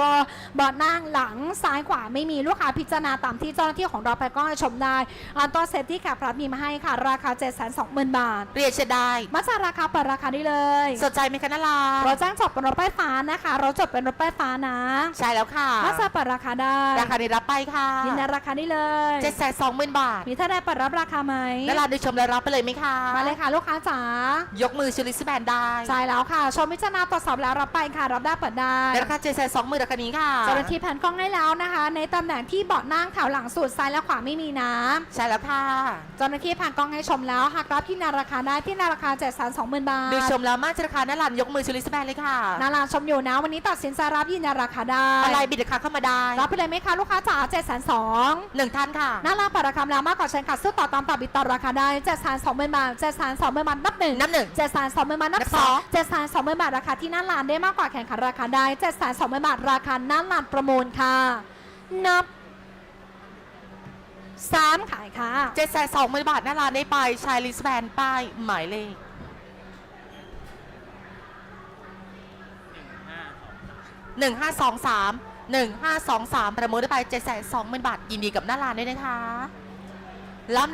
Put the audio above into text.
ก็เบาะนั่งหลังซ้ายขวาไม่มีลูกค้าพิจารณาตามที่เจ้าหน้าที่ของเราไปก็ให้ชมได้อันตัวเซฟที่แคปรับมีมาให้ค่ะ ราคา 7 2 0 0 0 0 บาท เรียนเสียดายมาจากราคาเปิดราคาได้เลยสนใจไหมคะนาราเราแจ้งจบเป็นรถป้ายฟ้านะคะเราจบเป็นรถป้ายฟ้านะใช่แล้วค่ะ มาจากเปิดราคาได้ราคานี้รับไปค่ะยินดีราคาได้เลยเจ็ดแสนสองหมื่นบาทมีท่านใดเปิดรับราคาไหมนาราดูชมแล้วรับไปเลยไหมคะมาเลยค่ะลูกค้าจ๋ายกมือชูลิสแบนได้ใช่แล้วค่ะ ชมพิจารณาตรวจสอบแล้วรับไปค่ะ รับได้เปิดได้ในราคาเจ็ดแสนสองหมื่นราคานี้ค่ะเจ้าหน้าที่แผนกล้องให้แล้วนะคะ ในตำแหน่งที่เบาะนั่งแถวหลังสุดซ้ายและขวาไม่มีน้ใช่แล้วค่ะำเจ้าหน้าที่แผนกล้องให้ชมแล้วหากรับที่นาราคาได้ที่นาราคา7 2 0 0 0 0บาทดูชมแล้วมาจากราคานารันยกมือชูลิสแบนเลยค่ะนาราชมอยู่นะวันนี้ตัดสินใจรับยินดีราคาได้อะไรบิดราคาเข้ามาได้รับไปเลยไหมคะลูกค้าจ๋า7 2 0 0 0หนึ่งท่านค่ะนาราเปิดราคาแล้วมากกว่าเชนค่ะสู้ต่อตามต่อบิดต่อราคาได้7 2 0 0 0 0บาท7 2 0 0 0 0บาทนับหนึ่งนับหนึ่งเจ็ดแสนสองหมื่นบาทนับนับสสอองงเจ็ดแสนสองหมื่นบาทราคาที่หน้าร้านได้มากกว่าแข่งขันราคาได้เจ็ดแสนสองหมื่นบาทราคาหน้าร้านประมูลค่ะ นับสามขายค่ะ เจ็ดแสนสองหมื่นบาทน้ารันได้ไปชายลิสแบนป้ายหมายเลขหนึ่งห้าสองสามหนึ่งห้าสองสามประมูลได้ไปเจ็ดแสนสองหมื่นบาทยินดีกับน้ารันด้วยนะคะแล้ว